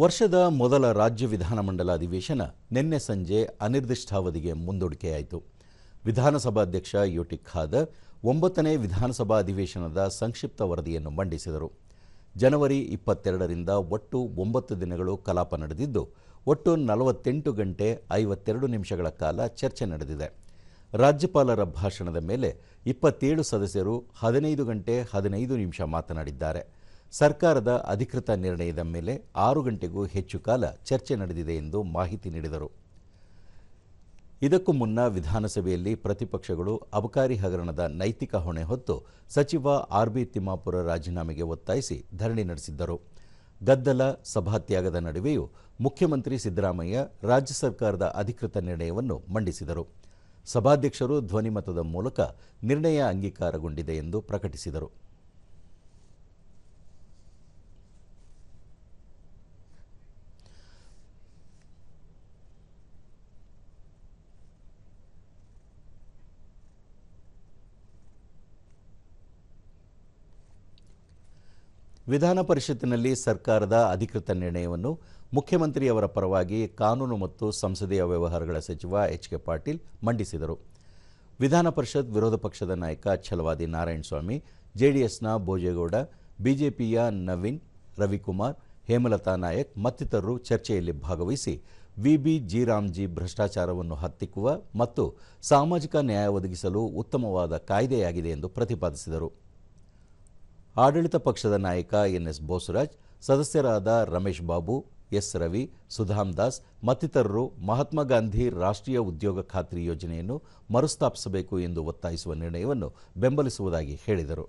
ವರ್ಷದ ಮೊದಲ ರಾಜ್ಯ ವಿಧಾನಮಂಡಲ ಅಧಿವೇಶನ ನಿನ್ನೆ ಸಂಜೆ ಅನಿರ್ದಿಷ್ಟಾವಧಿಗೆ ಮುಂದೂಡಿಕೆಯಾಯಿತು. ವಿಧಾನಸಭಾಧ್ಯಕ್ಷ ಯುಟಿ ಖಾದರ್ ಒಂಬತ್ತನೇ ವಿಧಾನಸಭಾ ಅಧಿವೇಶನದ ಸಂಕ್ಷಿಪ್ತ ವರದಿಯನ್ನು ಮಂಡಿಸಿದರು. ಜನವರಿ ಇಪ್ಪತ್ತೆರಡರಿಂದ ಒಟ್ಟು ಒಂಬತ್ತು ದಿನಗಳು ಕಲಾಪ ನಡೆದಿದ್ದು, ಒಟ್ಟು ನಲವತ್ತೆಂಟು ಗಂಟೆ ಐವತ್ತೆರಡು ನಿಮಿಷಗಳ ಕಾಲ ಚರ್ಚೆ ನಡೆದಿದೆ. ರಾಜ್ಯಪಾಲರ ಭಾಷಣದ ಮೇಲೆ ಇಪ್ಪತ್ತೇಳು ಸದಸ್ಯರು ಹದಿನೈದು ಗಂಟೆ ಹದಿನೈದು ನಿಮಿಷ ಮಾತನಾಡಿದ್ದಾರೆ. ಸರ್ಕಾರದ ಅಧಿಕೃತ ನಿರ್ಣಯದ ಮೇಲೆ ಆರು ಗಂಟೆಗೂ ಹೆಚ್ಚು ಕಾಲ ಚರ್ಚೆ ನಡೆದಿದೆ ಎಂದು ಮಾಹಿತಿ ನೀಡಿದರು. ಇದಕ್ಕೂ ಮುನ್ನ ವಿಧಾನಸಭೆಯಲ್ಲಿ ಪ್ರತಿಪಕ್ಷಗಳು ಅಬಕಾರಿ ಹಗರಣದ ನೈತಿಕ ಹೊಣೆ ಹೊತ್ತು ಸಚಿವ ಆರ್ಬಿ ತಿಮ್ಮಾಪುರ ರಾಜೀನಾಮೆಗೆ ಒತ್ತಾಯಿಸಿ ಧರಣಿ ನಡೆಸಿದ್ದರು. ಗದ್ದಲ, ಸಭಾತ್ಯಾಗದ ನಡುವೆಯೂ ಮುಖ್ಯಮಂತ್ರಿ ಸಿದ್ದರಾಮಯ್ಯ ರಾಜ್ಯ ಸರ್ಕಾರದ ಅಧಿಕೃತ ನಿರ್ಣಯವನ್ನು ಮಂಡಿಸಿದರು. ಸಭಾಧ್ಯಕ್ಷರು ಧ್ವನಿಮತದ ಮೂಲಕ ನಿರ್ಣಯ ಅಂಗೀಕಾರಗೊಂಡಿದೆ ಎಂದು ಪ್ರಕಟಿಸಿದರು. ವಿಧಾನ ಪರಿಷತ್ತಿನಲ್ಲಿ ಸರ್ಕಾರದ ಅಧಿಕೃತ ನಿರ್ಣಯವನ್ನು ಮುಖ್ಯಮಂತ್ರಿಯವರ ಪರವಾಗಿ ಕಾನೂನು ಮತ್ತು ಸಂಸದೀಯ ವ್ಯವಹಾರಗಳ ಸಚಿವ ಎಚ್ ಕೆ ಪಾಟೀಲ್ ಮಂಡಿಸಿದರು. ವಿಧಾನ ಪರಿಷತ್ ವಿರೋಧ ಪಕ್ಷದ ನಾಯಕ ಛಲವಾದಿ ನಾರಾಯಣಸ್ವಾಮಿ ಜೆಡಿಎಸ್ನ ಭೋಜೇಗೌಡ, ಬಿಜೆಪಿಯ ನವೀನ್, ರವಿಕುಮಾರ್, ಹೇಮಲತಾ ನಾಯಕ್ ಮತ್ತಿತರರು ಚರ್ಚೆಯಲ್ಲಿ ಭಾಗವಹಿಸಿ ವಿಬಿ ಜಿರಾಮ್ಜಿ ಭ್ರಷ್ಟಾಚಾರವನ್ನು ಹತ್ತಿಕ್ಕುವ ಮತ್ತು ಸಾಮಾಜಿಕ ನ್ಯಾಯ ಒದಗಿಸಲು ಉತ್ತಮವಾದ ಕಾಯ್ದೆಯಾಗಿದೆ ಎಂದು ಪ್ರತಿಪಾದಿಸಿದರು. ಆಡಳಿತ ಪಕ್ಷದ ನಾಯಕ ಎನ್ಎಸ್ ಬೋಸರಾಜ್, ಸದಸ್ಯರಾದ ರಮೇಶ್ ಬಾಬು, ಎಸ್ ರವಿ, ಸುಧಾಮ್ ದಾಸ್, ಮತ್ತಿತರರು ಮಹಾತ್ಮ ಗಾಂಧಿ ರಾಷ್ಟ್ರೀಯ ಉದ್ಯೋಗ ಖಾತ್ರಿ ಯೋಜನೆಯನ್ನು ಮರುಸ್ಥಾಪಿಸಬೇಕು ಎಂದು ಒತ್ತಾಯಿಸುವ ನಿರ್ಣಯವನ್ನು ಬೆಂಬಲಿಸುವುದಾಗಿ ಹೇಳಿದರು.